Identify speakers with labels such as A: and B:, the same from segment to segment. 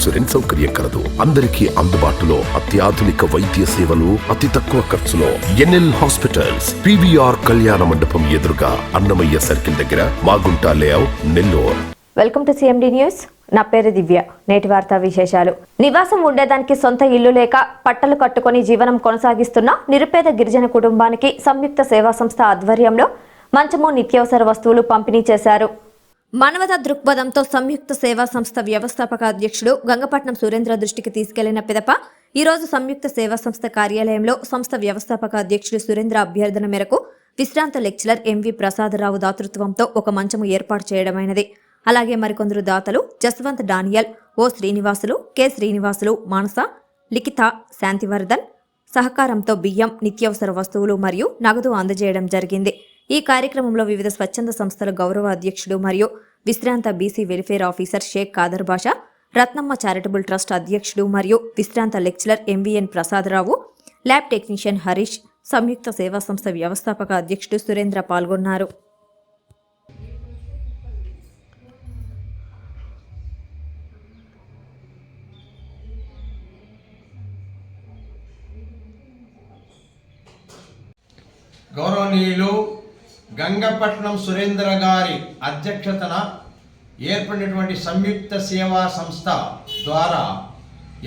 A: Insurance సౌకర్యం కలదు. అందరికీ అందుబాటులో అత్యాధునిక వైద్య సేవలు అతి తక్కువ ఖర్చులో. ఎన్ఎల్ హాస్పిటల్స్ పివిఆర్ కళ్యాణ మండపం ఎదురుగా అన్నమయ్య సర్కిల్ దగ్గర Magunta layout Nellore.
B: Welcome to CMD news నా పేరు దివ్య. నేటి వార్తా విశేషాలు. నివాసం ఉండేదానికి సొంత ఇల్లు లేక పట్టలు కట్టుకొని జీవనం కొనసాగిస్తున్న నిరుపేద గిరిజన కుటుంబానికి సంయుక్త సేవా సంస్థ ఆధ్వర్యంలో మంచము నిత్యావసర వస్తువులు పంపిణీ చేశారు. మానవతా దృక్పథంతో సంయుక్త సేవా సంస్థ వ్యవస్థాపక అధ్యక్షుడు గంగపట్నం సురేంద్ర దృష్టికి తీసుకెళ్ళిన పిదప ఈరోజు సంయుక్త సేవా సంస్థ కార్యాలయంలో సంస్థ వ్యవస్థాపక అధ్యక్షుడు సురేంద్ర అభ్యర్థన మేరకు విశ్రాంత లెక్చరర్ ఎంవి ప్రసాదరావు దాతృత్వంతో ఒక మంచము ఏర్పాటు చేయడమైనది. అలాగే మరికొందరు దాతలు Jaswanth Daniel O Srinivasulu K Srinivasulu Manasa Likhitha Shanthivardhan సహకారంతో బియ్యం నిత్యావసర వస్తువులు మరియు నగదు అందజేయడం జరిగింది. ఈ కార్యక్రమంలో వివిధ స్వచ్ఛంద సంస్థల గౌరవ అధ్యక్షుడు మరియు విశ్రాంత BC welfare officer Sheikh Khader Basha Ratnamma charitable trust అధ్యక్షుడు మరియు విశ్రాంత lecturer MVN Prasadarao lab technician Harish సంయుక్త సేవా సంస్థ వ్యవస్థాపక అధ్యక్షుడు సురేంద్ర పాల్గొన్నారు.
C: గౌరవనీయులు గంగపట్నం సురేంద్ర గారి అధ్యక్షతన ఏర్పడినటువంటి సంయుక్త సేవా సంస్థ ద్వారా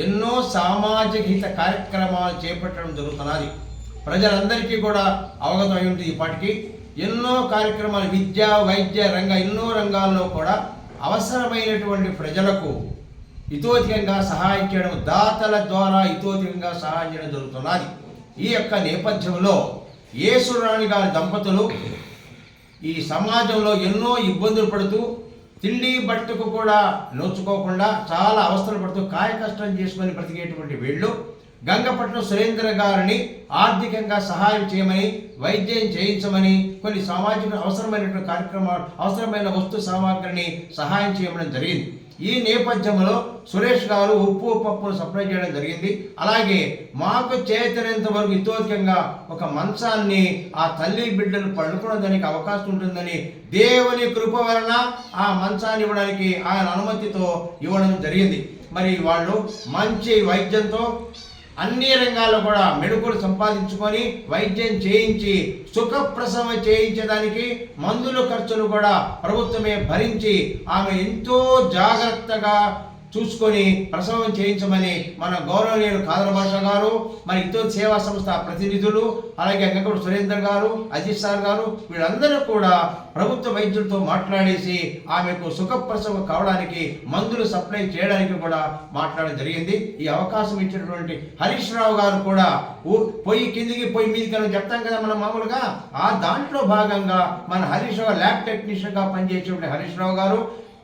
C: ఎన్నో సామాజిక హిత కార్యక్రమాలు చేపట్టడం జరుగుతున్నది. ప్రజలందరికీ కూడా అవగతం అయి ఉంటుంది ఇప్పటికీ. ఎన్నో కార్యక్రమాలు విద్య వైద్య రంగ ఎన్నో రంగాల్లో కూడా అవసరమైనటువంటి ప్రజలకు ఇతోధికంగా సహాయం చేయడం దాతల ద్వారా ఇతోధికంగా సహాయం చేయడం జరుగుతున్నది. ఈ యొక్క నేపథ్యంలో యేసురాణి గారి దంపతులు ఈ సమాజంలో ఎన్నో ఇబ్బందులు పడుతూ తిండి బట్టకు కూడా నోచుకోకుండా చాలా అవస్థలు పడుతూ కాయ కష్టం చేసుకొని బ్రతికేటువంటి వీళ్ళు గంగపట్నం సురేంద్ర గారిని ఆర్థికంగా సహాయం చేయమని వైద్యం చేయించమని కొన్ని సామాజిక అవసరమైనటువంటి కార్యక్రమాలు అవసరమైన వస్తు సామాగ్రిని సహాయం చేయడం జరిగింది. ఈ నేపథ్యంలో సురేష్ గారు ఉప్పు పప్పును సప్లై చేయడం జరిగింది. అలాగే మాకు చేతనంత వరకు ఇతోధికంగా ఒక మంచాన్ని ఆ తల్లి బిడ్డలు పండుకోవడానికి అవకాశం ఉంటుందని దేవుని కృప వలన ఆ మంచాన్ని ఇవ్వడానికి ఆయన అనుమతితో ఇవ్వడం జరిగింది. మరి వాళ్ళు మంచి వైద్యంతో అన్ని రంగాల్లో కూడా మెడుకులు సంపాదించుకొని వైద్యం చేయించి సుఖప్రసవం చేయించడానికి మందుల ఖర్చులు కూడా ప్రభుత్వమే భరించి ఆమె ఎంతో జాగ్రత్తగా చూసుకొని ప్రసవం చేయించమని మన గౌరవనీయులు కాదర భాష గారు మరి ఇతర సేవా సంస్థ ప్రతినిధులు అలాగే అంగకుడు సురేందర్ గారు అజిత్ సార్ గారు వీళ్ళందరూ కూడా ప్రభుత్వ వైద్యులతో మాట్లాడేసి ఆమెకు సుఖప్రసవం కావడానికి మందులు సప్లై చేయడానికి కూడా మాట్లాడడం జరిగింది. ఈ అవకాశం ఇచ్చినటువంటి హరీష్ రావు గారు కూడా పొయ్యి కిందికి పొయ్యి మీదకి అని చెప్తాం కదా మనం మామూలుగా? ఆ దాంట్లో భాగంగా మన హరీష్ రావు ల్యాబ్ టెక్నీషియన్గా పనిచేసేటువంటి హరీష్ రావు గారు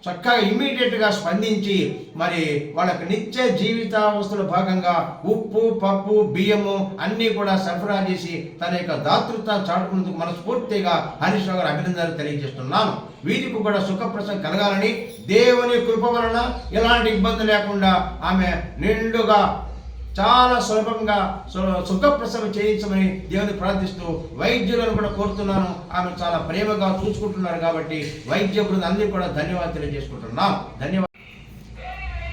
C: చక్కగా ఇమీడియట్గా స్పందించి మరి వాళ్ళకి నిత్య జీవితావస్థల భాగంగా ఉప్పు పప్పు బియ్యము అన్నీ కూడా సరఫరా చేసి తన యొక్క దాతృత్వం చాటుకున్నందుకు మనస్ఫూర్తిగా హరీష్ రావు గారు అభినందనలు తెలియజేస్తున్నాను. వీరికి కూడా సుఖప్రసం కలగాలని దేవుని కృప వలన ఎలాంటి ఇబ్బంది లేకుండా ఆమె నిండుగా చాలా సులభంగా సుఖప్రసవం చేయించమని దేవుని ప్రార్థిస్తూ వైద్యులను కూడా కోరుతున్నాను. ఆమె చాలా ప్రేమగా చూసుకుంటున్నారు కాబట్టి వైద్య బృందం అందరికీ కూడా ధన్యవాదాలు తెలియజేసుకుంటున్నాం. ధన్యవాదాలు.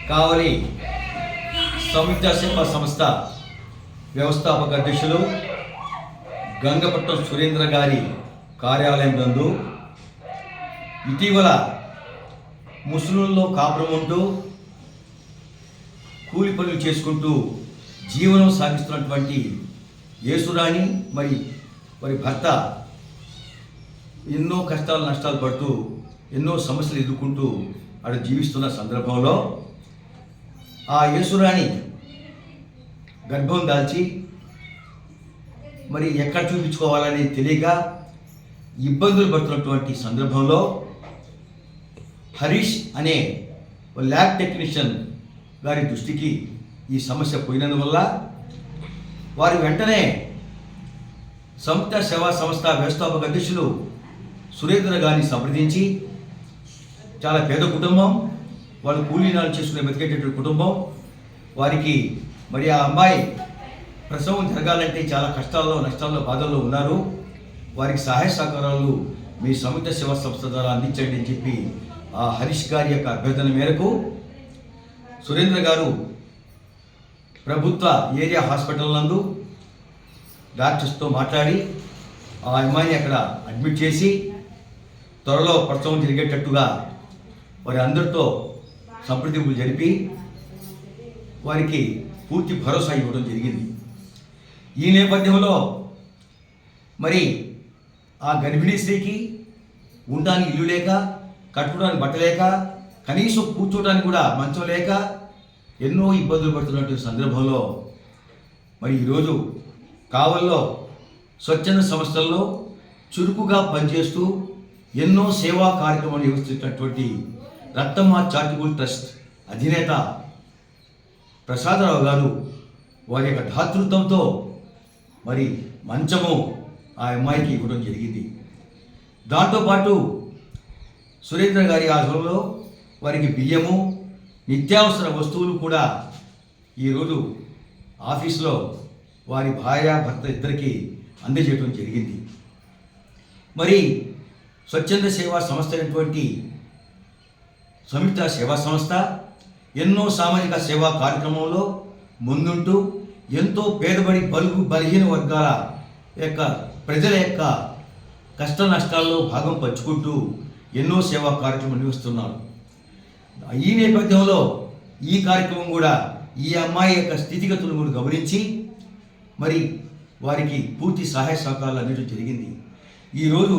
D: కావలి సంయుక్త సేవ సంస్థ వ్యవస్థాపక అధ్యక్షులు గంగపట్నం సురేంద్ర గారి కార్యాలయం నందు ఇటీవల ముస్లింలో కాపురం ఉంటూ కూలి పనులు చేసుకుంటూ జీవనం సాగిస్తున్నటువంటి యేసురాణి మరి వారి భర్త ఎన్నో కష్టాలు నష్టాలు పడుతూ ఎన్నో సమస్యలు ఎదుర్కొంటూ అక్కడ జీవిస్తున్న సందర్భంలో ఆ యేసురాణి గర్భం దాల్చి మరి ఎక్కడ చూపించుకోవాలని తెలియక ఇబ్బందులు పడుతున్నటువంటి సందర్భంలో హరీష్ అనే ల్యాబ్ టెక్నీషియన్ గారి దృష్టికి ఈ సమస్య పోయినందువల్ల వారు వెంటనే సంయుక్త సేవా సంస్థ వ్యవస్థాపక అధ్యక్షులు సురేంద్ర గారిని సంప్రదించి చాలా పేద కుటుంబం వాళ్ళు కూలీనాలు చేసుకునే బతికేటటువంటి కుటుంబం వారికి మరి ఆ అమ్మాయి ప్రసవం జరగాలంటే చాలా కష్టాల్లో నష్టాల్లో బాధల్లో ఉన్నారు. వారికి సహాయ సహకారాలు మీ సంయుక్త సేవా సంస్థ ద్వారా అందించండి అని చెప్పి ఆ హరీష్ గారి యొక్క అభ్యర్థన మేరకు సురేంద్ర గారు ప్రభుత్వ ఏరియా హాస్పిటల్ నందు డాక్టర్స్తో మాట్లాడి ఆ అమ్మాయిని అక్కడ అడ్మిట్ చేసి త్వరలో ప్రసవం జరిగేటట్టుగా వారి అందరితో సంప్రదింపులు జరిపి వారికి పూర్తి భరోసా ఇవ్వడం జరిగింది. ఈ నేపథ్యంలో మరి ఆ గర్భిణీ స్త్రీకి ఉండడానికి ఇల్లు లేక కట్టుకోవడానికి బట్ట లేక కనీసం కూర్చోవడానికి కూడా మంచం లేక ఎన్నో ఇబ్బందులు పడుతున్నటువంటి సందర్భంలో మరి ఈరోజు కావల్లో స్వచ్ఛంద సంస్థల్లో చురుకుగా పనిచేస్తూ ఎన్నో సేవా కార్యక్రమాలు నిర్వహిస్తున్నటువంటి రత్తమ్మ చారిటబుల్ ట్రస్ట్ అధినేత ప్రసాదరావు గారు వారి యొక్క దాతృత్వంతో మరి మంచము ఆ అమ్మాయికి ఇవ్వడం జరిగింది. దాంతోపాటు సురేంద్ర గారి ఆధ్వర్యంలో వారికి బియ్యము నిత్యావసర వస్తువులు కూడా ఈరోజు ఆఫీస్లో వారి భార్య భర్త ఇద్దరికి అందజేయడం జరిగింది. మరి స్వచ్ఛంద సేవా సంస్థ అయినటువంటి సంయుక్త సేవా సంస్థ ఎన్నో సామాజిక సేవా కార్యక్రమంలో ముందుంటూ ఎంతో పేదబడి బలుగు బలహీన వర్గాల యొక్క ప్రజల యొక్క కష్ట నష్టాల్లో భాగం పంచుకుంటూ ఎన్నో సేవా కార్యక్రమాలు నిర్వహిస్తున్నారు. ఈ నేపథ్యంలో ఈ కార్యక్రమం కూడా ఈ అమ్మాయి యొక్క స్థితిగతులను కూడా గమనించి మరి వారికి పూర్తి సహాయ సహకారాలు అందించడం జరిగింది. ఈరోజు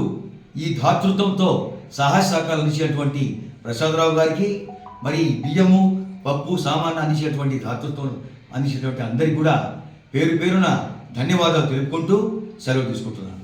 D: ఈ దాతృత్వంతో సహాయ సహకారాలు అందించినటువంటి ప్రసాదరావు గారికి మరి బియ్యము పప్పు సామాన్లు అందించేటువంటి దాతృత్వం అందించేటువంటి అందరికీ కూడా పేరు పేరున ధన్యవాదాలు తెలుపుకుంటూ సెలవు తీసుకుంటున్నాను.